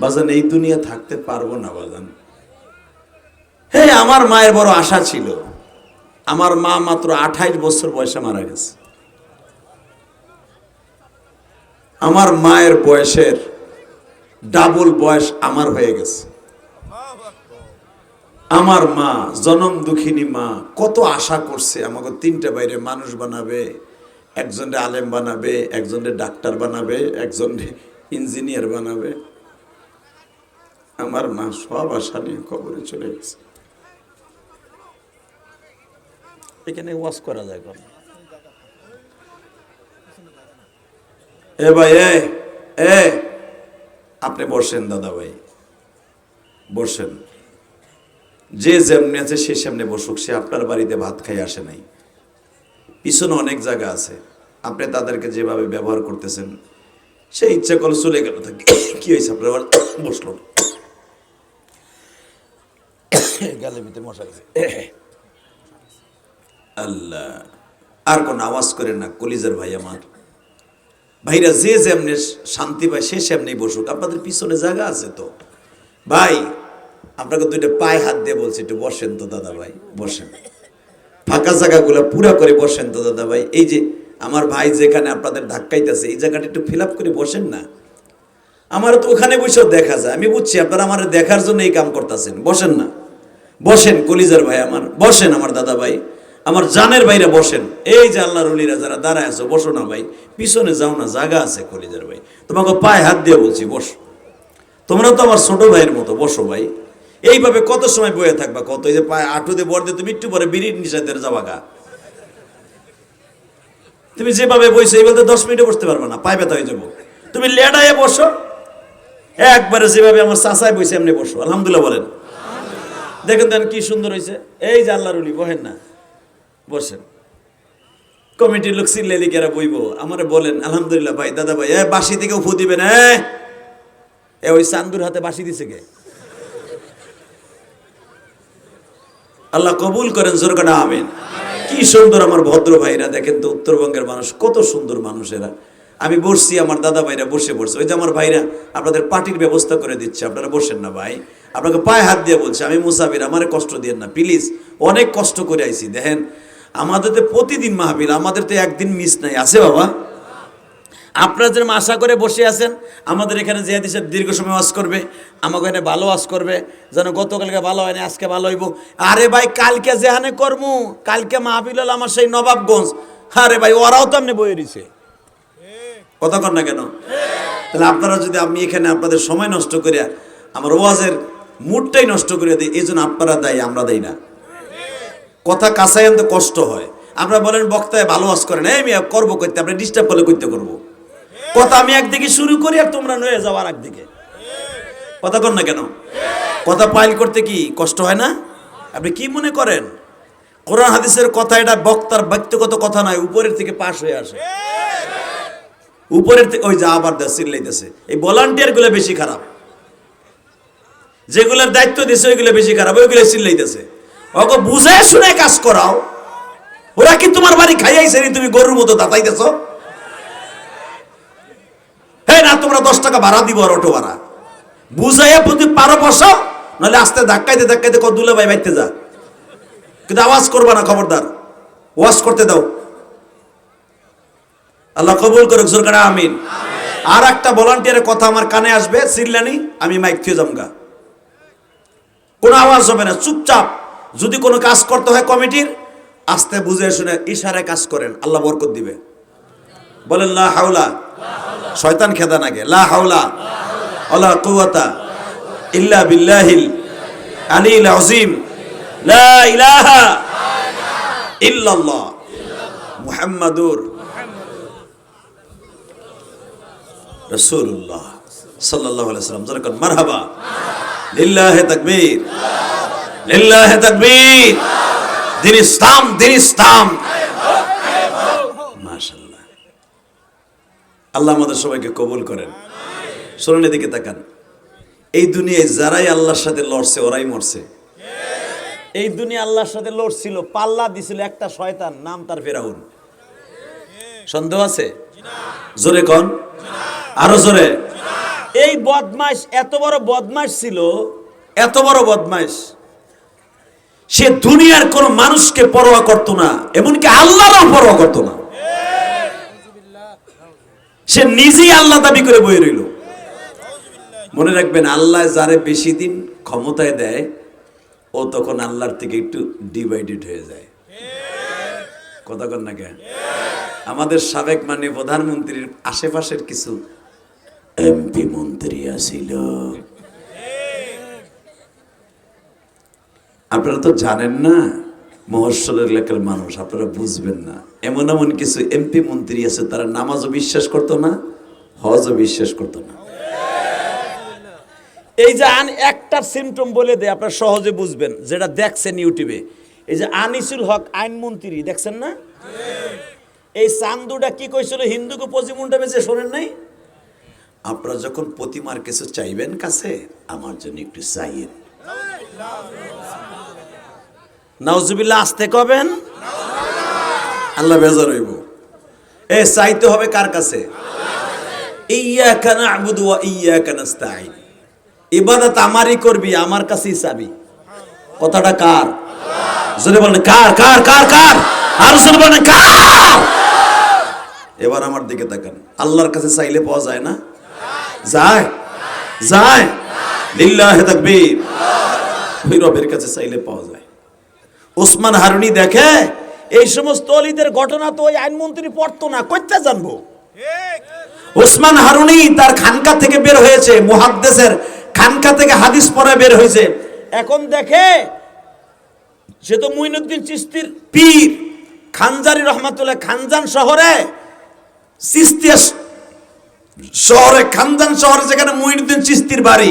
বাজান, এই দুনিয়া থাকতে পারব না বাজান। হে, আমার মায়ের বড় আশা ছিল। আমার মা মাত্র আঠাইশ বছর বয়সে মারা গেছে। আমার মায়ের বয়সের ডাবল বয়স আমার হয়ে গেছে। আমার মা, জনম দুঃখিনী মা, কত আশা করছে, আমাকে তিনটে বাইরে মানুষ বানাবে একজনরে আলেম বানাবে একজনরে ডাক্তার বানাবে একজনরে ইঞ্জিনিয়ার বানাবে। আমার মা সব আশা নিয়ে কবরে চলে গেছে। এখানে ওয়াশ করা যায় কোন। এ ভাই, এ এ, আপনি বসেন দাদা ভাই, বসেন। যে যেমনি আছে সে সামনে বসুক, সে আপনার বাড়িতে ভাত খাই আসে নাই। পিছনে অনেক জায়গা আছে, আপনি তাদেরকে যেভাবে ব্যবহার করতেছেন, সে ইচ্ছা করে চলে গেল। থাকে কি হয়েছে আপনার? বসল না। ভিতরে মশা গেছে। আল্লাহ, আর কোন আওয়াজ করে না, কলিজার ভাই আমার। ভাইরা যে যেমনি শান্তি পায়, সে সেমনি বসুক। আপনাদের পিছনে জায়গা আছে তো। ভাই, আপনাকে দুইটা পায়ে হাত দিয়ে বলছি, একটু বসেন তো দাদা ভাই, বসেন। ফাঁকা জায়গাগুলো পুরা করে বসেন তো দাদা ভাই। এই যে আমার ভাই যেখানে আপনাদের ধাক্কাইতেছে, এই জায়গাটা একটু ফিল করে বসেন না। আমার তো ওখানে বসেও দেখা যায়। আমি বুঝছি, আপনারা আমার দেখার জন্য এই কাম করতেছেন। বসেন না। বসেন কলিজার ভাই আমার, বসেন আমার দাদা ভাই, আমার জানের ভাইরা বসেন। এই যে আল্লাহর উলিরা যারা দাঁড়ায় আছো, বসো না ভাই, পিছনে যাও না জায়গা আছে কলিজার ভাই। তোমাকে পায়ে হাত দিয়ে বলছি, বসো। তোমরা তো আমার ছোট ভাইয়ের মতো, বসো ভাই। এইভাবে কত সময় বয়ে থাকবা কত? এই যে পায়ে আটুতে বর দিয়ে তুমি একটু পরে বিড়ির নিষেধের যাবা গা। তুমি যেভাবে বইছো, এই বলতে দশ মিনিটে বসতে পারবে না, পায়ে ব্যথা হয়ে যাব। তুমি লেডায় বসো, একবারে যেভাবে আমার চাচায় বসে এমনি বসো। আলহামদুলিল্লাহ বলেন। দেখেন দেন কি সুন্দর হয়েছে এই যে আল্লাহর উলি বহেন না। বসেন। কমিটির লোক সিল্লেলি কেরা বইব। আমারে বলেন, আলহামদুলিল্লাহ ভাই, দাদা ভাই, এ বাসি থেকে উফু দিবেন, এ? ওই চান্দুর হাতে বাসি দিছে কে? আল্লাহ কবুল করেন জোরকাটা আমিন। কি সুন্দর আমার ভদ্র ভাইরা, দেখেন তো উত্তরবঙ্গের মানুষ, কত সুন্দর মানুষেরা আমি বসছি, আমার দাদা ভাইরা বসে পড়ছে। ওই যে আমার ভাইরা আপনাদের পার্টির ব্যবস্থা করে দিচ্ছে, আপনারা বসেন না ভাই। আপনাকে পায়ে হাত দিয়ে বলছে, আমি মুসাফির, আমার কষ্ট দিয়েন না, প্লিজ। অনেক কষ্ট করে আইছি, দেখেন। আমাদের তো প্রতিদিন মাহবিল আমাদের তো একদিন মিস নাই। আছে বাবা? আপনারা যেরকম আশা করে বসে আছেন, আমাদের এখানে জিয়াদি সাহেব দীর্ঘ সময় ওয়াজ করবে, আমাকে এখানে ভালো ওয়াজ করবে, যেন গতকালকে ভালো হয়নি আজকে ভালো হইব। আরে ভাই, কালকে যেখানে করমু, কালকে মাহবিল আমার সেই নবাবগঞ্জ। আরে ভাই, ওরাও তো আপনি বয়ে দিছে কথা না কেন? তাহলে আপনারা যদি আমি এখানে আপনাদের সময় নষ্ট করিয়া, আমার ওয়াজের মুডটাই নষ্ট করিয়া দিই, এই জন্য আপনারা দেয়, আমরা দেই না। কথা কাছাই আনতে কষ্ট হয়। আপনারা বলেন, বক্তায় ভালো ওয়াজ করেন, এই করব করতে, আপনি ডিস্টার্ব করলে করতে করব। কথা আমি একদিকে শুরু করি আর তোমরা নয়ে যাও আর একদিকে। কথা কর না কেন? কথা পাইল করতে কি কষ্ট হয় না? আপনি কি মনে করেন? কোরআন হাদিসের কথা এটা বক্তার ব্যক্তিগত কথা নয়, উপরের থেকে পাশ হয়ে আসে। উপরের ওই যা আবার চিল্লাইতেছে এই ভলান্টিয়ারগুলো বেশি খারাপ। যেগুলোর দায়িত্ব দিছে, ওইগুলো বেশি খারাপ। ওইগুলো চিল্লাইতেছে ওকে বুঝে শুনে কাজ করাও। ওরা কি তোমার বাড়ি খাইয়াইছে তুমি গরুর মতো দাতাইতেছ? হ্যাঁ না, তোমরা দশ টাকা ভাড়া দিব অটো ভাড়া। বুঝাইয়া প্রতি পারো বসো নাহলে আস্তে ধাক্কাইতে ধাক্কাইতে দুলে ভাই বাইতে যা। কিন্তু আওয়াজ করবা না, খবরদার। ওয়াশ করতে দাও। আল্লাহ কবুল করুক সরকার আমিন। আর একটা ভলান্টিয়ারের কথা আমার কানে আসবে চিল্লানি আমি মাইক থুয়ে যামগা কোনো আওয়াজ হবে না, চুপচাপ। যদি কোনো কাজ করতে হয় কমিটির, আস্তে বুঝে শুনে ইশারায় কাজ করেন, আল্লাহ বরকত দিবে। বলেন, লা হাওলা। শয়তান খেদা নাগে লা হাওলা ওলা কুওয়াতা ইল্লা বিল্লাহিল আলিল আযীম। লা ইলাহা ইল্লাল্লাহ। মুহাম্মাদুর আলাইহি সাল্লাম। মারহাবা। দিন ইসলাম দিন ইসলাম। মাশাআল্লাহ। আল্লাহ আমাদের সবাইকে কবুল করেন। এদিকে তাকান। এই দুনিয়ায় যারাই আল্লাহর সাথে লড়ছে, ওরাই মরছে। এই দুনিয়া আল্লাহর সাথে লড়ছিল, পাল্লা দিছিল একটা শয়তান, নাম তার ফেরাউন। সন্দেহ আছে? জোরে কন। আরও জোরে। এই বদমাস এত বড় বদমাস ছিল। এত বড় বদমাস সে দুনিয়ার কোন মানুষকে পরোয়া করত না এমনকি আল্লাহরও পরোয়া করত না। সে নিজেই আল্লাহ দাবি করে বয়ে রইল। মনে রাখবেন আল্লাহ যারে বেশি দিন ক্ষমতায় দেয় ও তখন আল্লাহর থেকে একটু ডিভাইডেড হয়ে যায়। কথা কন না কেন? আমাদের সাবেক মানে প্রধানমন্ত্রীর আশেপাশের কিছু এমপি মন্ত্রী আছিল আপনারা তো জানেন না মহর্ষল এলাকার মানুষ, আপনারা বুঝবেন না। এমন এমন কিছু এমপি মন্ত্রী আছে, তারা নামাজও বিশ্বাস করতো না, হজও বিশ্বাস করতো না। এই যে আন একটা সিমটম বলে দেয়, আপনারা সহজে বুঝবেন, যেটা দেখছেন ইউটিউবে। এই যে আনিসুল হক আইনমন্ত্রী দেখছেন না? এই চান্দুটা কি কইছিল হিন্দুকে পজিমুন্ডা বেঁচে শোনেন নাই? আপনারা যখন প্রতিমার কিছু চাইবেন কাছে, আমার জন্য একটু চাইয়েন। নাউজুবিল্লাহ আসতে কবেন আল্লাহ বেজার হইব। এ, চাইতে হবে কার কাছে? ইয়াকা না'বুদু ওয়া ইয়াকা নাস্তাঈন। ইবাদত আমারই করবি, আমার কাছেই চাবি। কথাটা কার? জোরে বলেন, কার কার কার কার? আর জোরে বলেন, কার? এবার আমার দিকে তাকান। আল্লাহর কাছে চাইলে পাওয়া যায় না। যায় যায়। লিল্লাহে তাকবীর। ওই কাছে চাইলে পাওয়া যায়। ওসমান হারুনি দেখে, এই সমস্ত অলিদের ঘটনা তো ওই আইনমন্ত্রী পড়তো না, কইতে জানব? ওসমান হারুনি তার খানকা থেকে বের হয়েছে, মুহাদ্দেসের খানকা থেকে হাদিস পড়া বের হয়েছে। এখন দেখে, সে তো মুইনুদ্দিন চিস্তির পীর। খানজারি রহমাতুল্লাহ খানজান শহরে চিস্তিয়া শহরে খানদান শহরে যেখানে মুইনুদ্দিন চিস্তির বাড়ি,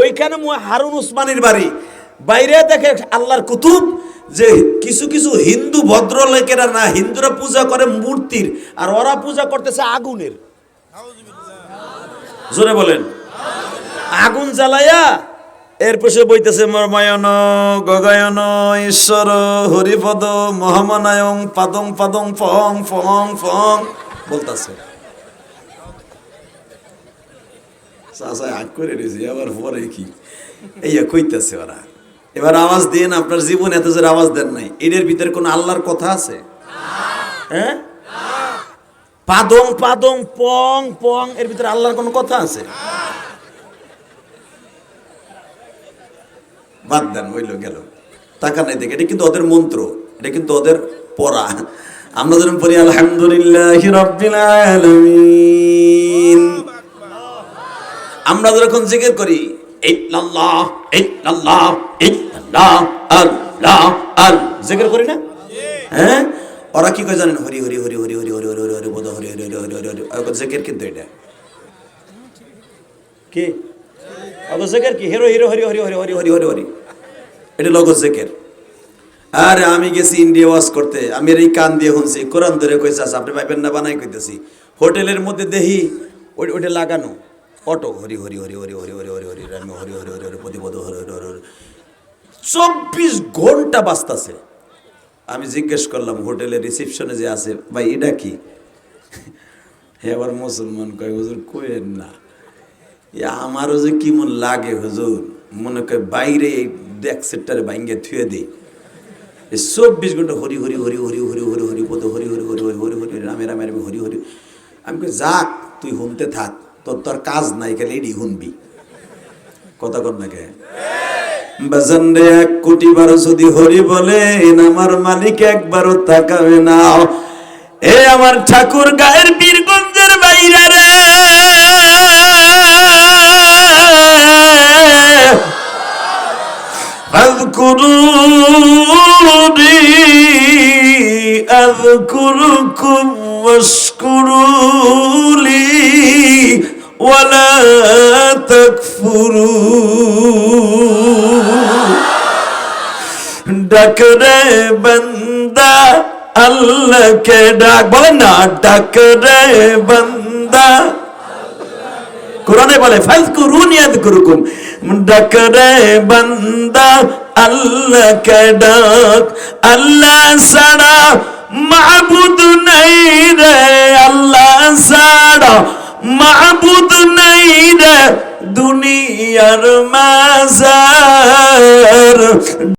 ওইখানে হারুন উসমানের বাড়ি। বাইরে দেখে আল্লাহর কুতুব যে কিছু কিছু হিন্দু ভদ্রলোকেরা না, হিন্দুরা পূজা করে মূর্তির, আর ওরা পূজা করতেছে আগুনের। জোরে বলেন। আগুন জ্বালাইয়া এর পেছে বইতেছে, মর্মায়ন, গগায়ন, ঈশ্বর, হরিপদ, মহামানায়ং, পাদং পাদং, ফং ফং ফং, বলতাছে। চাষায় আগ করে দিয়েছি আবার পরে কি? এই কইতেছে ওরা। এবার আওয়াজ দিন, আপনার জীবন এত জোরে আওয়াজ দেন নাই। এদের ভিতরে কোনো আল্লাহর কথা আছে? হ্যাঁ? পাদং পাদং, পং পং, এর ভিতরে আল্লাহর কোনো কথা আছে? বাদ দেন, হইল, গেল। টাকা নাই দেখে, এটা কিন্তু ওদের মন্ত্র, এটা কিন্তু ওদের পড়া। আমরা যেরকম পড়ি, আলহামদুলিল্লাহ রব্বিল আমরা যখন জিকির করি ইল্লাল্লাহ ইল্লাল্লাহ ইল্লাল্লাহ আল্লাহ আল জিকির করি না হ্যাঁ ওরা কি করে জানেন হরি হরি হরি হরি হরি হরি হরি হরি হরি বোধ হরি হরি হরি হরি হরি হরি জিকির কিন্তু এটা কি ওই জিকির কি হিরো হিরো হরি হরি হরি হরি হরি হরি হরি এটা লগো জিকির আরে আমি গেছি ইন্ডিয়া ওয়াশ করতে আমি এই কান দিয়ে শুনছি কোরআন ধরে কইছে আচ্ছা, আপনি পাইবেন না বানাই কইতেছি হোটেলের মধ্যে দেহি ওই ওইটা লাগানো অটো হরি হরি হরি হরি হরি হরি হরি হরি রাম হরি হরি হরি হরি প্রতিপদ হরি হরি হরি চব্বিশ ঘণ্টা বাঁচতাছে আমি জিজ্ঞেস করলাম হোটেলের রিসেপশনে যে আছে ভাই এটা কি হে আবার মুসলমান কয় হুজুর কইেন না আমারও যে কি মন লাগে হুজুর মনে কয় বাইরে এই দেখ সেক্টরে বাইঙ্গে থুয়ে দিই এই চব্বিশ ঘণ্টা হরি হরি হরি হরি হরি হরি হরি পদ হরি হরি হরি হরি হরি হরি রামে রামে রামে হরি হরি আমি যাক তুই শুনতে থাক তোর তোর কাজ নাই খালি এডি শুনবি কথা কর না কে বাজান রে এক কোটি বার যদি হরি বলে আমার মালিক একবারও তাকাবে না এ আমার ঠাকুর গায়ের বীরগঞ্জের বাইরে রে اذكروني اذكركم واشكروا لي তকফুরু ডাকরে বন্দা আল্লাহকে ডাক। বলে না, ডাকরে বন্দা। কোরআনে বলে ফাজকুরুন ইয়াদকুরুকুম ডাকরে বন্দা আল্লাহ কে ডাক। আল্লাহ ছাড়া মাহবুদ নাই রে, আল্লাহ ছাড়া মাহবুদ নাই রে দুনিয়ার মাজার।